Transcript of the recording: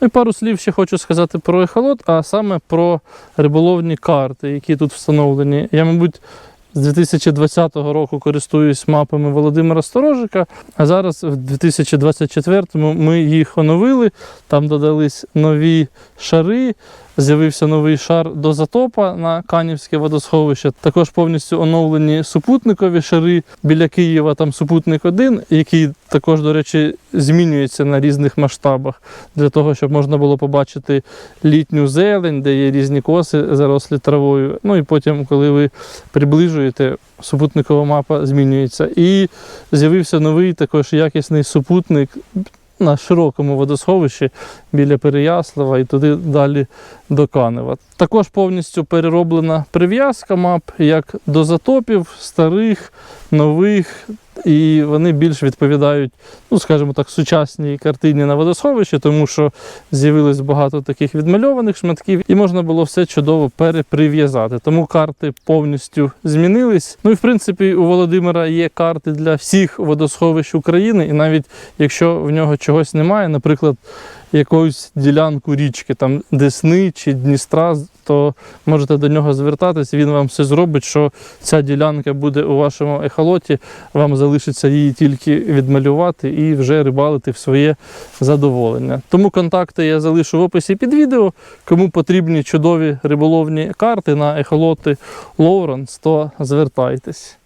Ну і пару слів ще хочу сказати про ехолот, а саме про риболовні карти, які тут встановлені. Я, мабуть, з 2020 року користуюсь мапами Володимира Сторожика, а зараз в 2024 ми їх оновили. Там додались нові шари, з'явився новий шар до затопа на Канівське водосховище. Також повністю оновлені супутникові шари біля Києва. Там супутник 1, який також, до речі, змінюється на різних масштабах для того, щоб можна було побачити літню зелень, де є різні коси зарослі травою. Ну і потім, коли ви приближуєте, супутникова мапа змінюється. І з'явився новий також якісний супутник на широкому водосховищі біля Переяслава і туди далі до Канева. Також повністю перероблена прив'язка мап як до затопів, старих, нових, і вони більш відповідають, ну скажімо так, сучасній картині на водосховищі, тому що з'явилось багато таких відмальованих шматків, і можна було все чудово переприв'язати. Тому карти повністю змінились. Ну і в принципі у Володимира є карти для всіх водосховищ України, і навіть якщо в нього чогось немає, наприклад, якусь ділянку річки, там Десни чи Дністра, то можете до нього звертатись, він вам все зробить, що ця ділянка буде у вашому ехолоті, вам залишиться її тільки відмалювати і вже рибалити в своє задоволення. Тому контакти я залишу в описі під відео. Кому потрібні чудові риболовні карти на ехолоти Лоуренс, то звертайтесь.